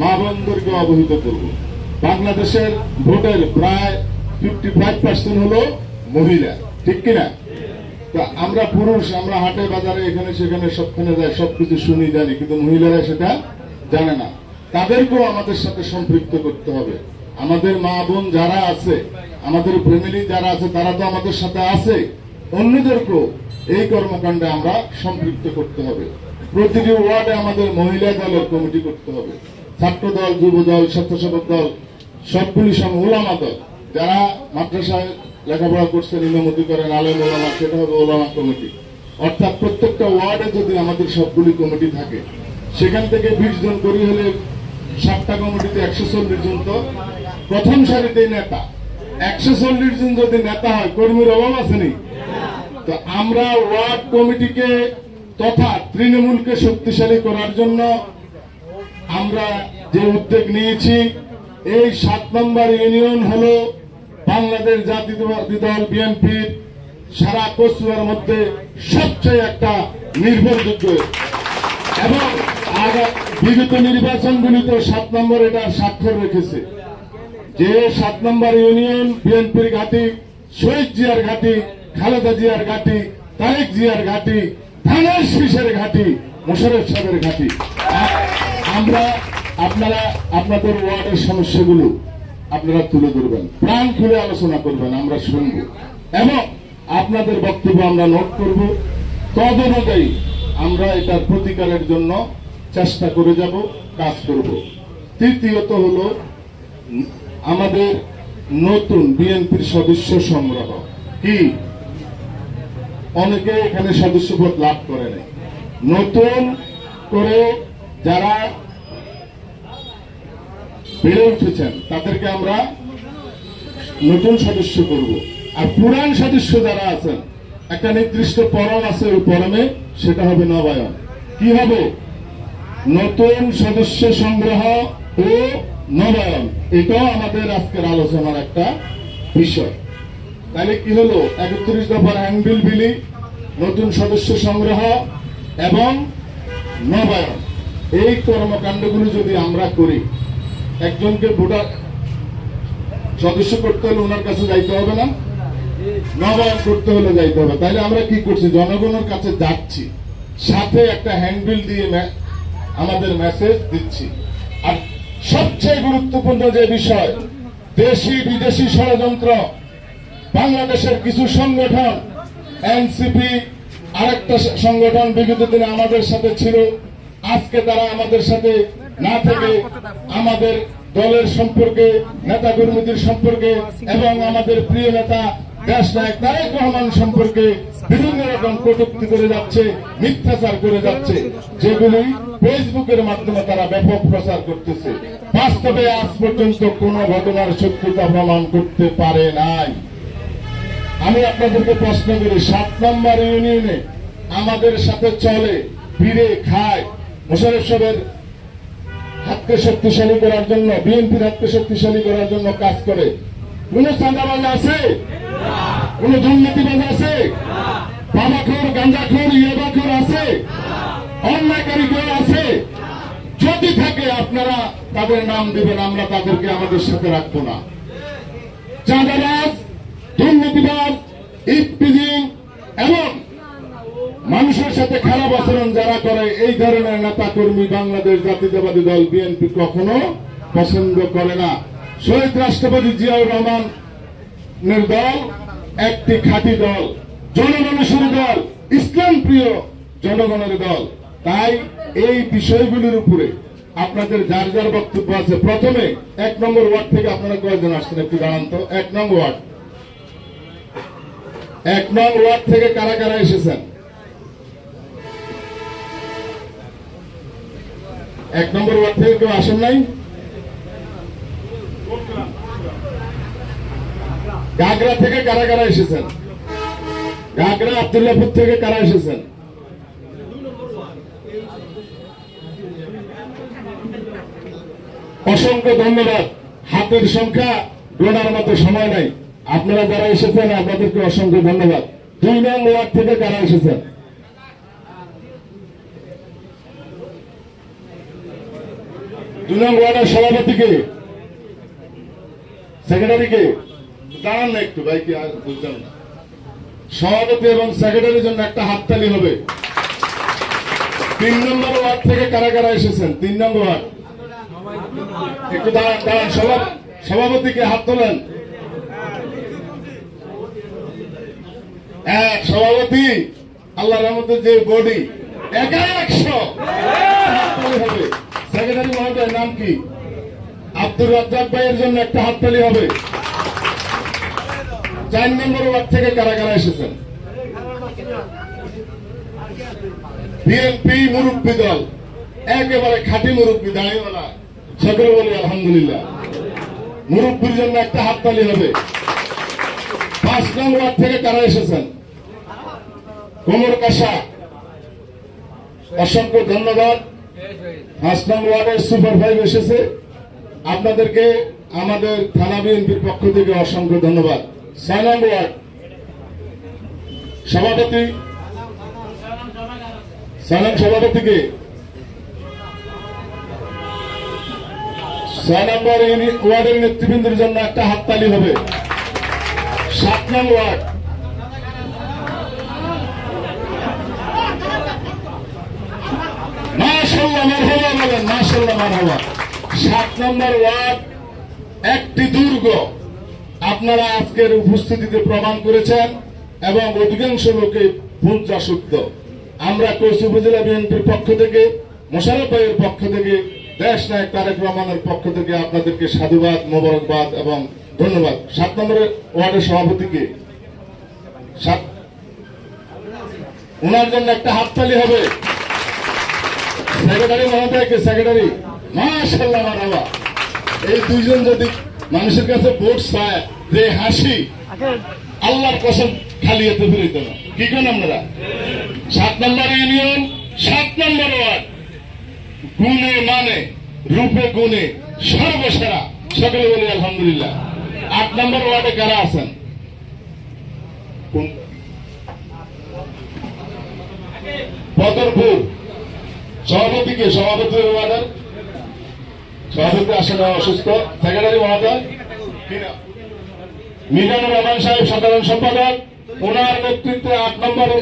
মা বোনদেরকে অবহিত করব। বাংলাদেশের ভোটের প্রায় ফিফটি ফাইভ পার্সেন্ট হলো মহিলা, ঠিক কিনা? তো আমরা পুরুষ, আমরা হাটে বাজারে এখানে সেখানে সবখানে যাই, সবকিছু শুনি, জানি, কিন্তু মহিলারা সেটা জানে না। তাদেরকেও আমাদের সাথে সম্পৃক্ত করতে হবে। আমাদের মা বোন যারা আছে, আমাদের ফ্যামিলি যারা আছে, তারা তো আমাদের সাথে আছে। অন্যদেরকেও এই কর্মকাণ্ডে আমরা সম্পৃক্ত করতে হবে। প্রতিটি ওয়ার্ডে আমাদের মহিলা দলের কমিটি করতে হবে। ছাত্র দল স্বেচ্ছাসেবক দল সবগুলি সম ওলামা দল যারা মাদ্রাসায় লেখাপড়া করছেন, ইমামতি করেন, আলেম ওলামা সেটা হবে ওলামা কমিটি। অর্থাৎ প্রত্যেকটা ওয়ার্ডে যদি আমাদের সবগুলি কমিটি থাকে, সেখান থেকে বিশ জন করি হলে সাতটা কমিটিতে একশো চল্লিশ জন তো প্রথম সারিতেই নেতা। একশো চল্লিশ জন যদি নেতা হয়, কর্মীর অভাব আসেনি তো আমরা ওয়ার্ড কমিটিকে তথা তৃণমূলকে শক্তিশালী করার জন্য আমরা যে উদ্যোগ নিয়েছি, এই সাত নম্বর ইউনিয়ন হলো বাংলাদেশ জাতীয়তাবাদী দল বিএনপির সারা কচুয়ার মধ্যে সবচেয়ে একটা নির্ভরযোগ্য। এবং বিগত নির্বাচনগুলিতে সাত নম্বর এটা স্বাক্ষর রেখেছে। যে সাত নম্বর ইউনিয়ন বিএনপির ঘাটি, শহীদ জিয়ার ঘাটি, খালেদা জিয়ার ঘাটি, তারেক জিয়ার ঘাটি, ধানের শীষের ঘাটি মোশারফ সাহেবের ঘাটি। আমরা আপনারা আপনাদের ওয়ার্ডের সমস্যাগুলো আপনারা তুলে ধরবেন, প্রাণ খুলে আলোচনা করবেন, আমরা শুনব। এবং আপনাদের বক্তব্য আমরা নোট করব। তদ অনুযায়ী আমরা এটার প্রতিকারের জন্য চেষ্টা করে যাব, কাজ করব। তৃতীয়ত হলো আমাদের নতুন বিএনপির সদস্য সংগ্রহ। কি? অনেকে এখানে সদস্যপদ লাভ করে নাই। নতুন করে যারা বেড়ে উঠেছেন, তাদেরকে আমরা নতুন সদস্য করব। আর পুরান সদস্য যারা আছেন, একটা নির্দিষ্ট পরম আছে ওই পরমে, সেটা হবে নবায়ন। কি হবে? নতুন সদস্য সংগ্রহ ও নবায়ন, এটাও আমাদের আজকের আলোচনার একটা বিষয়। তাহলে কি হলো? একত্রিশ দফার হ্যান্ডবিল বিলি, নতুন সদস্য সংগ্রহ এবং নবায়ন। এই কর্মকাণ্ডগুলো যদি আমরা করি একজনকে ভোটার সদস্য করতে হলে ওনার কাছে যাইতে হবে না। নবায়ন করতে হলে যাইতে হবে। তাইলে আমরা কি করছি? জনগণের কাছে যাচ্ছি। সাথে একটা হ্যান্ডবিল দিয়ে আমাদের মেসেজ দিচ্ছি। আর সবচেয়ে গুরুত্বপূর্ণ যে বিষয়, দেশি বিদেশি ষড়যন্ত্র, বাংলাদেশের কিছু সংগঠন, এনসিপি আরেকটা সংগঠন বিগত দিনে আমাদের সাথে ছিল। আজকে তারা আমাদের সাথে না থেকে আমাদের দলের সম্পর্কে, নেতা কর্মীদের সম্পর্কে এবং আমাদের প্রিয় নেতা দেশ নায়ক তারেক রহমান সম্পর্কে বিভিন্ন রকম কটুক্তি করে যাচ্ছে, মিথ্যাচার করে যাচ্ছে, যেগুলি ফেসবুকের মাধ্যমে তারা ব্যাপক প্রচার করতেছে। বাস্তবে আজ পর্যন্ত কোন ঘটনার সত্যতা প্রমাণ করতে পারে নাই। আমি আপনাদেরকে প্রশ্ন করি, সাত নম্বর ইউনিয়নে আমাদের সাথে চলে, ফিরে খায় মোশারফ সাহেবের হাতকে শক্তিশালী করার জন্য, বিএনপির হাতকে শক্তিশালী করার জন্য কাজ করে। কোন চাঁদাবাজ আছে? কোন দুর্নীতিবাজ আছে? বাবাখোর গাঁজাখোর, ইয়াবাখোর আছে? অন্যায়কারী কেউ আছে? যদি থাকে, আপনারা তাদের নাম দিবেন, আমরা তাদেরকে আমাদের সাথে রাখব না। চাঁদাবাজ, দুর্নীতিবাজ ইফটিজিং এবং মানুষের সাথে খারাপ আচরণ যারা করে এই কর্মী বাংলাদেশ জাতীয়তাবাদী দল বিএনপি কখনো পছন্দ করে না। শহীদ রাষ্ট্রপতি জিয়াউর রহমানের দল একটি খাঁটি দল, জনগণের দল, ইসলাম প্রিয় জনগণের দল। তাই এই বিষয়গুলির উপরে আপনাদের যার যার বক্তব্য আছে, প্রথমে এক নম্বর ওয়ার্ড থেকে আপনারা কয়েকজন আসছেন একটু জানান তো? এক নম্বর ওয়ার্ড। এক নং ওয়ার্ড থেকে কারা কারা এসেছেন? এক নম্বর ওয়ার্ড থেকে কেউ আসেন নাই? গাগরা থেকে কারা কারা এসেছেন? গাগরা, আবদুল্লাপুর থেকে কারা এসেছেন? অসংখ্য ধন্যবাদ। হাতের সংখ্যা গোনার মতো সময় নাই। আপনারা যারা এসেছেন, আপনাদেরকে অসংখ্য ধন্যবাদ। দুই নং ওয়ার্ড থেকে কারা এসেছেন? দুই নং ওয়ার্ডের সভাপতিকে, সেক্রেটারিকে, দাঁড়ান না একটু, ভাই, কি আর বুঝলাম সভাপতি এবং সেক্রেটারির জন্য একটা হাততালি হবে। তিন নম্বর ওয়ার্ড থেকে কারা কারা এসেছেন? তিন নম্বর ওয়ার্ড। একটু দাঁড়ান দাঁড়ান, সভা- সভাপতিকে হাত তোলেন। এক, সভাপতি, আল্লাহর রহমতের যে বডি একাই একশো। হবে। সেক্রেটারি মহোদয়ের নাম কি? আব্দুর রাজ্জাক ভাইয়ের জন্য একটা হাততালি হবে। চার নম্বর ওয়ার্ড থেকে কারা কারা এসেছেন? বিএনপি মুরব্বী দল। একেবারে খাঁটি মুরব্বী দাঁড়িয়েওয়ালা সকলে বলি আলহামদুলিল্লাহ। মুরব্বীর জন্য একটা হাততালি হবে। পাঁচ নং ওয়ার্ড থেকে কারা এসেছেন? কোমর কাশা অসংখ্য ধন্যবাদ। নং ওয়ার্ডের সুপার ফাইভ এসেছে। আপনাদেরকে আমাদের থানা বিএনপির পক্ষ থেকে অসংখ্য ধন্যবাদ। নং ওয়ার্ড। সভাপতি। ছয় সভাপতিকে ছয় নম্বর ওয়ার্ডের নেতৃবৃন্দের জন্য একটা হাততালি হবে। সাত নং ওয়ার্ড। আপনারা আজকের উপস্থিতিতে প্রমাণ করেছেন এবং অধিকাংশ লোকে ভুলটা সত্য আমরা কোচ উপজেলা বিএনপির পক্ষ থেকে মোশারফ পক্ষ থেকে দেশ নায়ক তারেক রহমানের পক্ষ থেকে আপনাদেরকে সাধুবাদ মোবারকবাদ এবং ধন্যবাদ। সাত নম্বরের ওয়ার্ডের সভাপতিকে সাত ওনার জন্য একটা হাততালি হবে সেক্রেটারি মহোদয়কে সেক্রেটারি মাশাল্লাহ মারাবা। এই দুইজন যদি মানুষের কাছে ভোট চায় যে হাসি, আল্লাহর কসম খালি এতে ফিরিত না কি কেন আপনারা? সাত নম্বর ইউনিয়ন সাত নম্বর ওয়ার্ড গুণে মানে রূপে গুণে, সর্বসেরা। সকলে বলি আলহামদুলিল্লাহ। আট নম্বর ওয়ার্ডে কারা আছেন? বদরপুর সভাপতিকে সভাপতি অভিবাদন সভাপতি আসলে অসুস্থ। সেক্রেটারি না কি নাম? মিজানুর রহমান সাহেব, সাধারণ সম্পাদক। ওনার নেতৃত্বে আট নম্বরে